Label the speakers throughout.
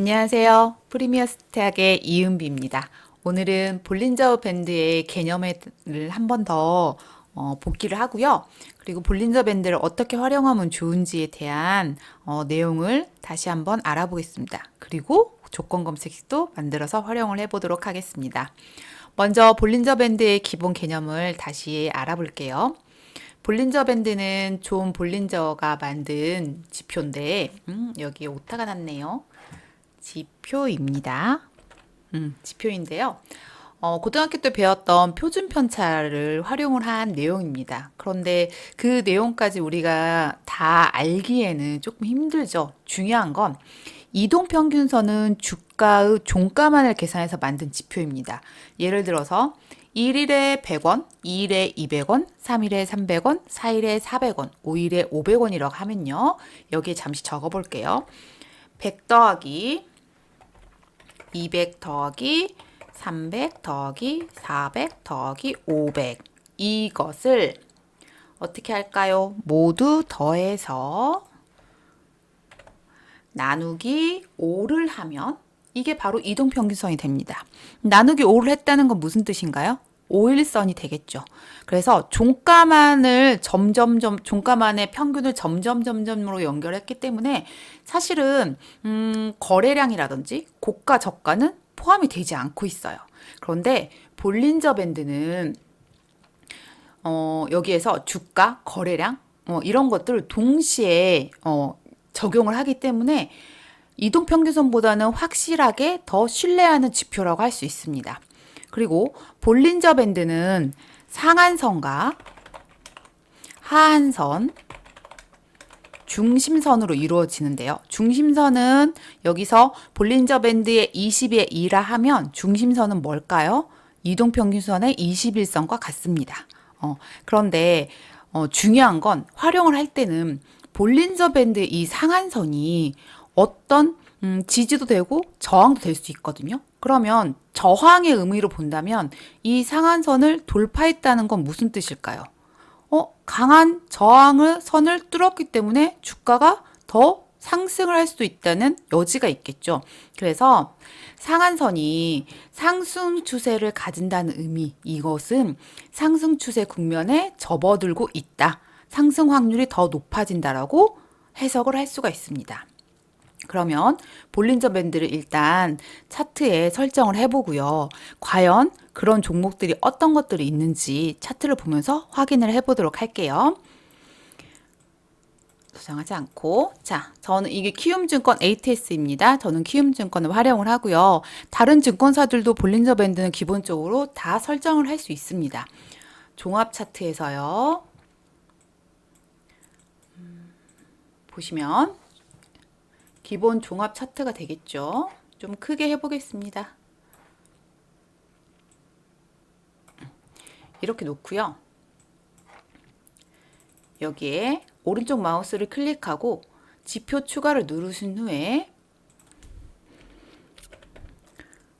Speaker 1: 안녕하세요. 프리미어 스탁의 이은비입니다. 오늘은 볼린저 밴드의 개념을 한 번더 어, 복기를 하고요. 그리고 볼린저 밴드를 어떻게 활용하면 좋은지에 대한 어, 내용을 다시 한번 알아보겠습니다. 그리고 조건 검색도 만들어서 활용을 해보도록 하겠습니다. 먼저 볼린저 밴드의 기본 개념을 다시 알아볼게요. 볼린저 밴드는 존 볼린저가 만든 지표인데 음, 여기에 오타가 났네요. 지표입니다. 음, 지표인데요. 어, 고등학교 때 배웠던 표준 편차를 활용을 한 내용입니다. 그런데 그 내용까지 우리가 다 알기에는 조금 힘들죠. 중요한 건 이동 평균선은 주가의 종가만을 계산해서 만든 지표입니다. 예를 들어서 1일에 100원, 2일에 200원, 3일에 300원, 4일에 400원, 5일에 500원이라고 하면요. 여기에 잠시 적어 볼게요. 100 더하기 200 더하기 300 더하기 400 더하기 500 이것을 어떻게 할까요? 모두 더해서 나누기 5를 하면 이게 바로 이동평균선이 됩니다. 나누기 5를 했다는 건 무슨 뜻인가요? 5일선이 되겠죠. 그래서 종가만을 점점점 종가만의 평균을 점점 점점으로 연결했기 때문에 사실은 음, 거래량이라든지 고가 저가는 포함이 되지 않고 있어요. 그런데 볼린저 밴드는 어, 여기에서 주가, 거래량 어, 이런 것들을 동시에 어, 적용을 하기 때문에 이동평균선보다는 확실하게 더 신뢰하는 지표라고 할 수 있습니다. 그리고 볼린저 밴드는 상한선과 하한선, 중심선으로 이루어지는데요. 중심선은 여기서 볼린저 밴드의 20에 2라 하면 중심선은 뭘까요? 이동평균선의 21선과 같습니다. 어, 그런데 어, 중요한 건 활용을 할 때는 볼린저 밴드의 이 상한선이 어떤 음, 지지도 되고 저항도 될 수 있거든요. 그러면 저항의 의미로 본다면 이 상한선을 돌파했다는 건 무슨 뜻일까요? 어, 강한 저항을 선을 뚫었기 때문에 주가가 더 상승을 할 수도 있다는 여지가 있겠죠. 그래서 상한선이 상승 추세를 가진다는 의미, 이것은 상승 추세 국면에 접어들고 있다. 상승 확률이 더 높아진다라고 해석을 할 수가 있습니다. 그러면 볼린저 밴드를 일단 차트에 설정을 해보고요. 과연 그런 종목들이 어떤 것들이 있는지 차트를 보면서 확인을 해보도록 할게요. 저장하지 않고 자 저는 이게 키움증권 ATS입니다. 저는 키움증권을 활용을 하고요. 다른 증권사들도 볼린저 밴드는 기본적으로 다 설정을 할 수 있습니다. 종합 차트에서요. 음, 보시면 기본 종합 차트가 되겠죠. 좀 크게 해보겠습니다. 이렇게 놓고요. 여기에 오른쪽 마우스를 클릭하고 지표 추가를 누르신 후에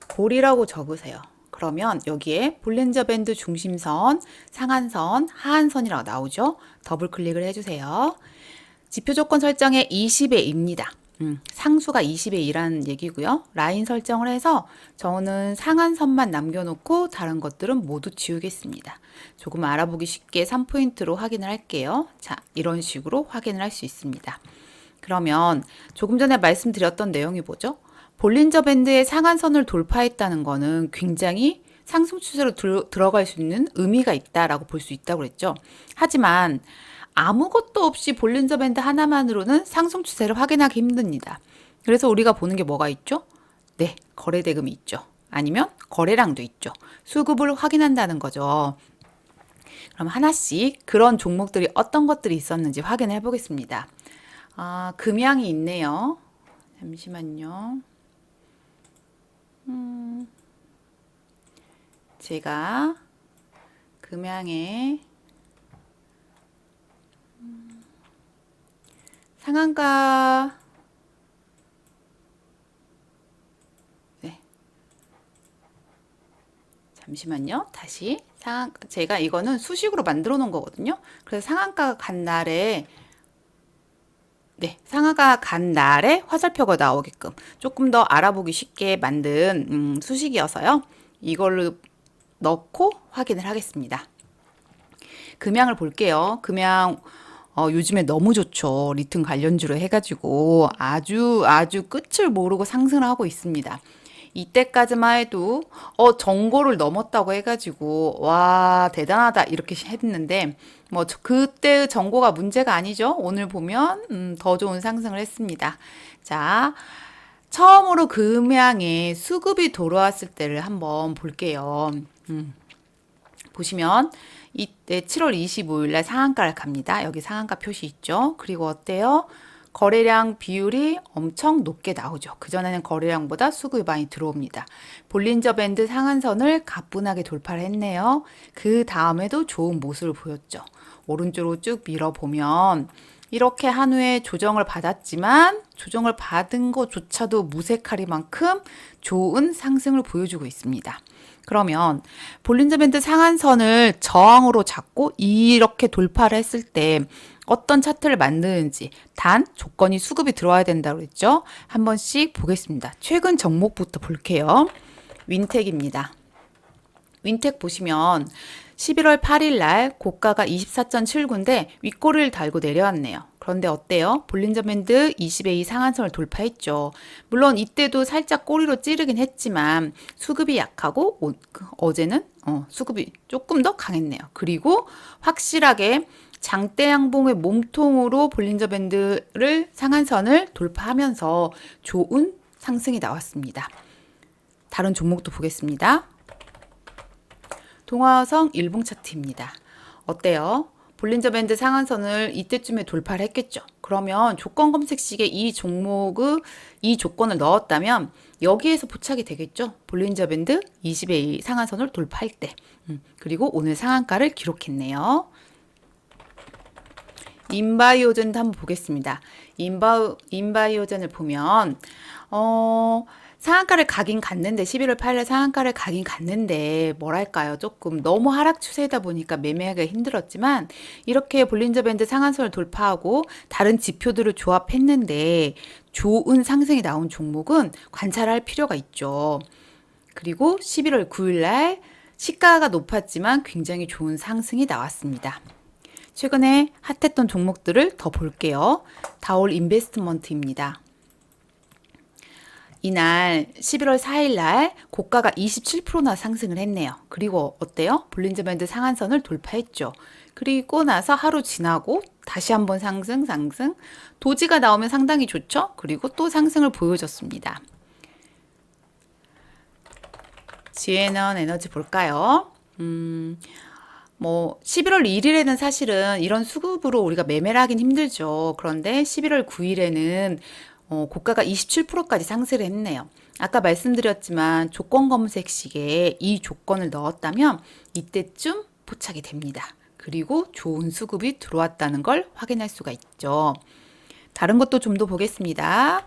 Speaker 1: 볼이라고 적으세요. 그러면 여기에 볼렌저 밴드 중심선, 상한선, 하한선이라고 나오죠. 더블 클릭을 해주세요. 지표 조건 설정에 20에 2입니다. 음, 상수가 20에 2라는 얘기고요. 라인 설정을 해서 저는 상한선만 남겨놓고 다른 것들은 모두 지우겠습니다. 조금 알아보기 쉽게 3포인트로 확인을 할게요. 자, 이런 식으로 확인을 할 수 있습니다. 그러면 조금 전에 말씀드렸던 내용이 뭐죠? 볼린저 밴드의 상한선을 돌파했다는 거는 굉장히 상승 추세로 들, 들어갈 수 있는 의미가 있다라고 볼 수 있다고 그랬죠. 하지만 아무것도 없이 볼린저 밴드 하나만으로는 상승 추세를 확인하기 힘듭니다. 그래서 우리가 보는 게 뭐가 있죠? 네, 거래 대금이 있죠. 아니면 거래량도 있죠. 수급을 확인한다는 거죠. 그럼 하나씩 그런 종목들이 어떤 것들이 있었는지 확인해 보겠습니다. 아, 금양이 있네요. 잠시만요. 음, 제가 금양에 상한가 네. 잠시만요. 다시 상한 제가 이거는 수식으로 만들어 놓은 거거든요. 그래서 상한가 간 날에 네, 상하가 간 날에 화살표가 나오게끔 조금 더 알아보기 쉽게 만든 음, 수식이어서요. 이걸로 넣고 확인을 하겠습니다. 금양을 볼게요. 금양 어, 요즘에 너무 좋죠. 리튬 관련주로 해가지고 아주 아주 끝을 모르고 상승을 하고 있습니다. 이때까지만 해도 어 정고를 넘었다고 해가지고 와 대단하다 이렇게 했는데 뭐 저- 그때의 정고가 문제가 아니죠. 오늘 보면 음, 더 좋은 상승을 했습니다. 자 처음으로 금양에 수급이 돌아왔을 때를 한번 볼게요. 음, 보시면 이때 7월 25일 날 상한가를 갑니다. 여기 상한가 표시 있죠. 그리고 어때요? 거래량 비율이 엄청 높게 나오죠. 그전에는 거래량보다 수급이 많이 들어옵니다. 볼린저 밴드 상한선을 가뿐하게 돌파를 했네요. 그 다음에도 좋은 모습을 보였죠. 오른쪽으로 쭉 밀어보면 이렇게 한 후에 조정을 받았지만 조정을 받은 것조차도 무색하리만큼 좋은 상승을 보여주고 있습니다. 그러면 볼린저 밴드 상한선을 저항으로 잡고 이렇게 돌파를 했을 때 어떤 차트를 만드는지 단 조건이 수급이 들어와야 된다고 했죠. 한 번씩 보겠습니다. 최근 종목부터 볼게요. 윈텍입니다. 윈텍 보시면 11월 8일 날 고가가 24.79인데 윗꼬리를 달고 내려왔네요. 그런데 어때요? 볼린저 밴드 20의 2 상한선을 돌파했죠. 물론 이때도 살짝 꼬리로 찌르긴 했지만 수급이 약하고 오- 그 어제는 어, 수급이 조금 더 강했네요. 그리고 확실하게 장대 양봉의 몸통으로 볼린저 밴드를 상한선을 돌파하면서 좋은 상승이 나왔습니다. 다른 종목도 보겠습니다. 동화성 일봉 차트입니다. 어때요? 볼린저 밴드 상한선을 이때쯤에 돌파를 했겠죠. 그러면 조건 검색식에 이 종목의 이 조건을 넣었다면 여기에서 포착이 되겠죠. 볼린저 밴드 20의 1 상한선을 돌파할 때. 음, 그리고 오늘 상한가를 기록했네요. 인바이오젠도 한번 보겠습니다. 인바, 인바이오젠을 보면, 어, 상한가를 가긴 갔는데, 11월 8일 상한가를 가긴 갔는데, 뭐랄까요. 조금 너무 하락 추세다 보니까 매매하기가 힘들었지만, 이렇게 볼린저 밴드 상한선을 돌파하고, 다른 지표들을 조합했는데, 좋은 상승이 나온 종목은 관찰할 필요가 있죠. 그리고 11월 9일 날 시가가 높았지만 굉장히 좋은 상승이 나왔습니다. 최근에 핫했던 종목들을 더 볼게요. 다올 인베스트먼트입니다. 이날 11월 4일 날 고가가 27%나 상승을 했네요. 그리고 어때요? 볼린저 밴드 상한선을 돌파했죠. 그리고 나서 하루 지나고 다시 한번 상승, 상승. 도지가 나오면 상당히 좋죠? 그리고 또 상승을 보여줬습니다. 지에넌 에너지 볼까요? 음, 뭐 11월 1일에는 사실은 이런 수급으로 우리가 매매를 하긴 힘들죠. 그런데 11월 9일에는 어, 고가가 27%까지 상승을 했네요. 아까 말씀드렸지만 조건 검색식에 이 조건을 넣었다면 이때쯤 포착이 됩니다. 그리고 좋은 수급이 들어왔다는 걸 확인할 수가 있죠. 다른 것도 좀 더 보겠습니다.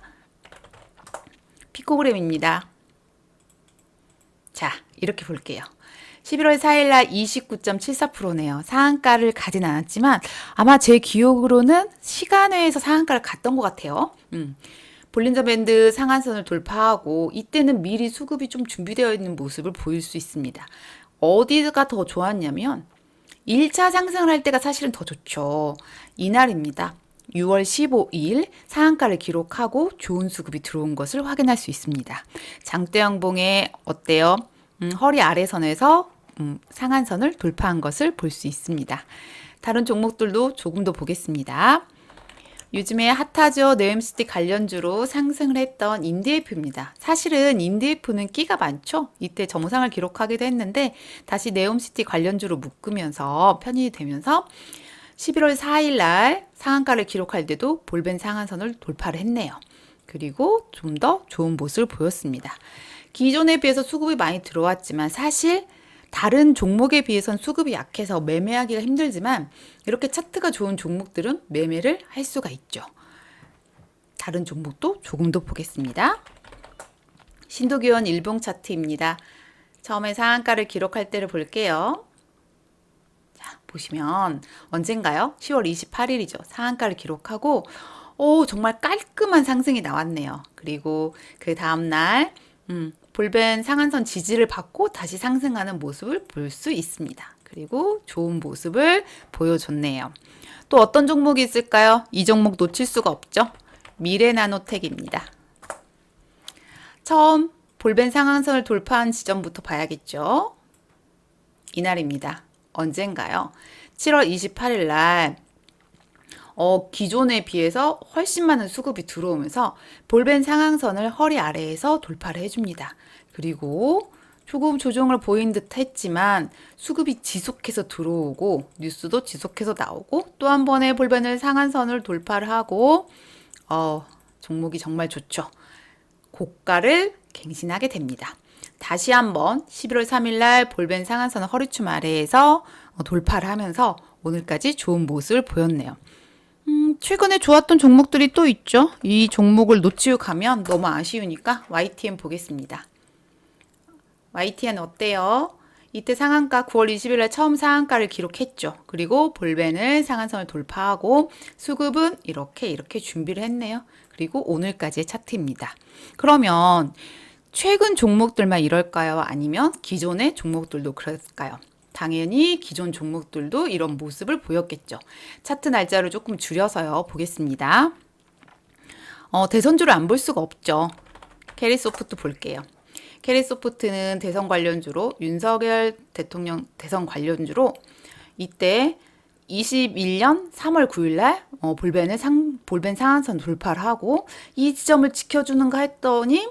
Speaker 1: 피코그램입니다. 자, 이렇게 볼게요. 11월 4일 날 29.74%네요. 상한가를 가진 않았지만 아마 제 기억으로는 시간외에서 상한가를 갔던 것 같아요. 음. 볼린저 밴드 상한선을 돌파하고 이때는 미리 수급이 좀 준비되어 있는 모습을 보일 수 있습니다. 어디가 더 좋았냐면 1차 상승을 할 때가 사실은 더 좋죠. 이날입니다. 6월 15일 상한가를 기록하고 좋은 수급이 들어온 것을 확인할 수 있습니다. 장대양봉에 어때요? 음, 허리 아래 선에서 음, 상한선을 돌파한 것을 볼 수 있습니다. 다른 종목들도 조금 더 보겠습니다. 요즘에 핫하죠. 네옴시티 관련주로 상승을 했던 인디에프입니다. 사실은 인디에프는 끼가 많죠. 이때 정상을 기록하기도 했는데 다시 네옴시티 관련주로 묶으면서 편입이 되면서 11월 4일 날 상한가를 기록할 때도 볼벤 상한선을 돌파를 했네요. 그리고 좀 더 좋은 모습을 보였습니다. 기존에 비해서 수급이 많이 들어왔지만 사실 다른 종목에 비해선 수급이 약해서 매매하기가 힘들지만 이렇게 차트가 좋은 종목들은 매매를 할 수가 있죠. 다른 종목도 조금 더 보겠습니다. 신도기원 일봉 차트입니다. 처음에 상한가를 기록할 때를 볼게요. 자, 보시면 언젠가요? 10월 28일이죠. 상한가를 기록하고 오, 정말 깔끔한 상승이 나왔네요. 그리고 그 다음날, 음, 볼벤 상한선 지지를 받고 다시 상승하는 모습을 볼 수 있습니다. 그리고 좋은 모습을 보여줬네요. 또 어떤 종목이 있을까요? 이 종목 놓칠 수가 없죠. 미래나노텍입니다. 처음 볼벤 상한선을 돌파한 지점부터 봐야겠죠. 이날입니다. 언젠가요? 7월 28일 날 어, 기존에 비해서 훨씬 많은 수급이 들어오면서 볼벤 상한선을 허리 아래에서 돌파를 해줍니다. 그리고 조금 조정을 보인 듯 했지만 수급이 지속해서 들어오고 뉴스도 지속해서 나오고 또 한 번의 볼벤을 상한선을 돌파를 하고 어, 종목이 정말 좋죠. 고가를 갱신하게 됩니다. 다시 한번 11월 3일 날 볼벤 상한선 허리춤 아래에서 어, 돌파를 하면서 오늘까지 좋은 모습을 보였네요. 음, 최근에 좋았던 종목들이 또 있죠. 이 종목을 놓치고 가면 너무 아쉬우니까 YTN 보겠습니다. YTN 어때요? 이때 상한가 9월 20일 날 처음 상한가를 기록했죠. 그리고 볼벤을 상한선을 돌파하고 수급은 이렇게 이렇게 준비를 했네요. 그리고 오늘까지의 차트입니다. 그러면 최근 종목들만 이럴까요? 아니면 기존의 종목들도 그럴까요? 당연히 기존 종목들도 이런 모습을 보였겠죠. 차트 날짜를 조금 줄여서요. 보겠습니다. 어, 대선주를 안 볼 수가 없죠. 캐리소프트 볼게요. 캐리소프트는 대선 관련주로 윤석열 대통령 대선 관련주로 이때 21년 3월 9일 날 어, 볼벤을 상 볼벤 상한선 돌파를 하고 이 지점을 지켜주는가 했더니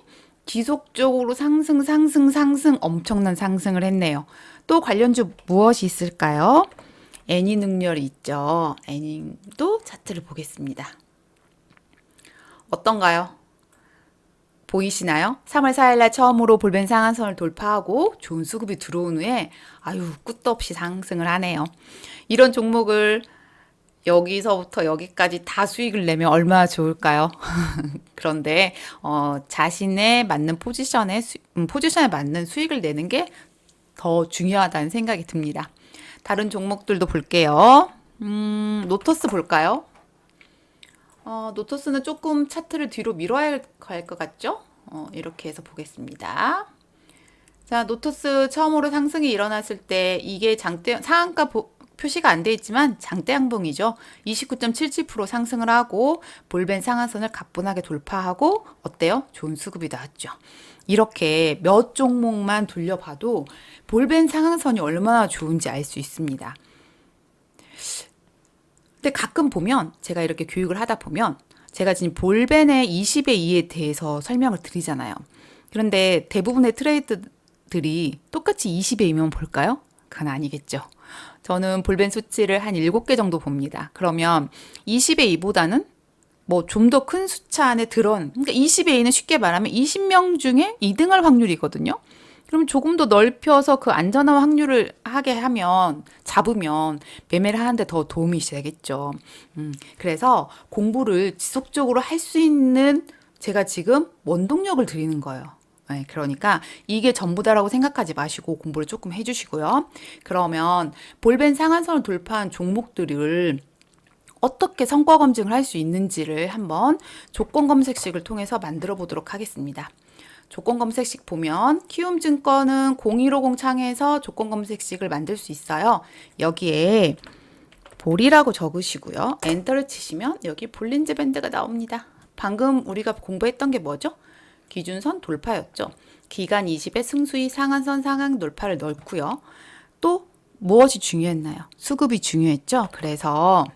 Speaker 1: 지속적으로 상승 상승 상승 엄청난 상승을 했네요. 또 관련주 무엇이 있을까요? 애니 능렬이 있죠. 애니도 차트를 보겠습니다. 어떤가요? 보이시나요? 3월 4일날 처음으로 볼벤 상한선을 돌파하고 좋은 수급이 들어온 후에 아유 끝도 없이 상승을 하네요. 이런 종목을 여기서부터 여기까지 다 수익을 내면 얼마나 좋을까요? 그런데 어, 자신의 맞는 포지션에 수, 음, 포지션에 맞는 수익을 내는 게 더 중요하다는 생각이 듭니다. 다른 종목들도 볼게요. 음, 노터스 볼까요? 어, 노터스는 조금 차트를 뒤로 밀어야 할 것 같죠? 어, 이렇게 해서 보겠습니다. 자, 노터스 처음으로 상승이 일어났을 때 이게 장대 상한가 보, 표시가 안 돼 있지만 장대 양봉이죠. 29.77% 상승을 하고 볼벤 상한선을 가뿐하게 돌파하고 어때요? 좋은 수급이 나왔죠. 이렇게 몇 종목만 돌려봐도 볼벤 상한선이 얼마나 좋은지 알 수 있습니다. 근데 가끔 보면 제가 이렇게 교육을 하다 보면 제가 지금 볼벤의 20의 2에 대해서 설명을 드리잖아요. 그런데 대부분의 트레이드들이 똑같이 20의 2면 볼까요? 그건 아니겠죠. 저는 볼벤 수치를 한 7개 정도 봅니다. 그러면 20의 2보다는 뭐 좀 더큰 숫자 안에 들어온 그러니까 20의 2는 쉽게 말하면 20명 중에 2등할 확률이거든요. 그럼 조금 더 넓혀서 그 안전한 확률을 하게 하면 잡으면 매매를 하는데 더 도움이 되겠죠. 음, 그래서 공부를 지속적으로 할 수 있는 제가 지금 원동력을 드리는 거예요. 네, 그러니까 이게 전부다라고 생각하지 마시고 공부를 조금 해주시고요. 그러면 볼벤 상한선을 돌파한 종목들을 어떻게 성과 검증을 할 수 있는지를 한번 조건 검색식을 통해서 만들어 보도록 하겠습니다. 조건 검색식 보면 키움 증권은 0150 창에서 조건 검색식을 만들 수 있어요. 여기에 볼이라고 적으시고요. 엔터를 치시면 여기 볼린즈 밴드가 나옵니다. 방금 우리가 공부했던 게 뭐죠? 기준선 돌파였죠. 기간 20의 승수위 상한선 상향 돌파를 넣고요. 또 무엇이 중요했나요? 수급이 중요했죠. 그래서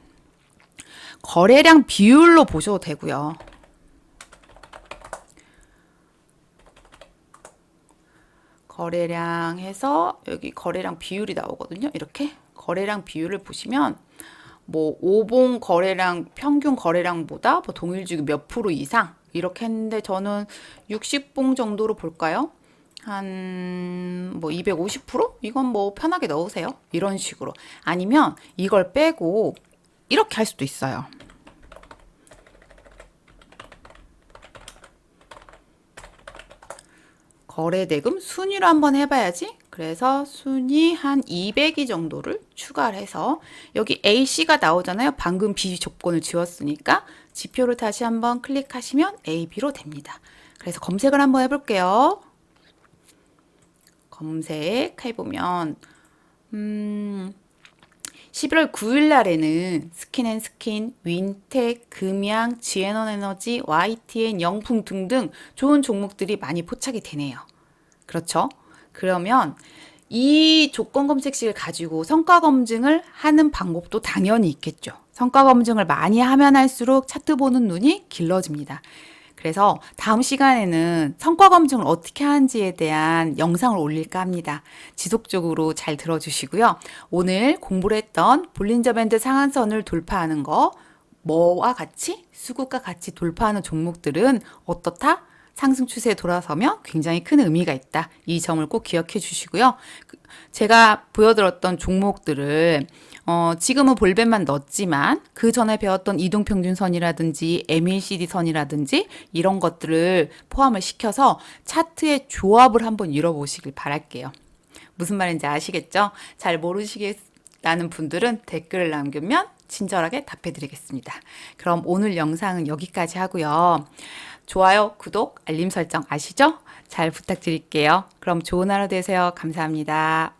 Speaker 1: 거래량 비율로 보셔도 되고요. 거래량 해서 여기 거래량 비율이 나오거든요. 이렇게 거래량 비율을 보시면 뭐 5봉 거래량 평균 거래량보다 뭐 동일 주기 몇 프로 이상 이렇게 했는데 저는 60봉 정도로 볼까요? 한 뭐 250%? 이건 뭐 편하게 넣으세요. 이런 식으로. 아니면 이걸 빼고 이렇게 할 수도 있어요. 거래대금 순위로 한번 해봐야지. 그래서 순위 한 200이 정도를 추가를 해서 여기 AC가 나오잖아요. 방금 B 조건을 지웠으니까 지표를 다시 한번 클릭하시면 AB로 됩니다. 그래서 검색을 한번 해볼게요. 검색해보면 음, 11월 9일 날에는 스킨앤스킨, 윈텍, 금양, 지에너에너지, YTN, 영풍 등등 좋은 종목들이 많이 포착이 되네요. 그렇죠? 그러면 이 조건 검색식을 가지고 성과 검증을 하는 방법도 당연히 있겠죠. 성과 검증을 많이 하면 할수록 차트 보는 눈이 길러집니다. 그래서 다음 시간에는 성과 검증을 어떻게 하는지에 대한 영상을 올릴까 합니다. 지속적으로 잘 들어주시고요. 오늘 공부를 했던 볼린저 밴드 상한선을 돌파하는 거, 뭐와 같이 수급과 같이 돌파하는 종목들은 어떻다? 상승 추세에 돌아서면 굉장히 큰 의미가 있다. 이 점을 꼭 기억해 주시고요. 그- 제가 보여드렸던 종목들을 어, 지금은 볼벤만 넣었지만 그 전에 배웠던 이동평균선이라든지 MACD 선이라든지 이런 것들을 포함을 시켜서 차트의 조합을 한번 이뤄보시길 바랄게요. 무슨 말인지 아시겠죠? 잘 모르시겠다는 분들은 댓글을 남기면 친절하게 답해드리겠습니다. 그럼 오늘 영상은 여기까지 하고요. 좋아요, 구독, 알림 설정 아시죠? 잘 부탁드릴게요. 그럼 좋은 하루 되세요. 감사합니다.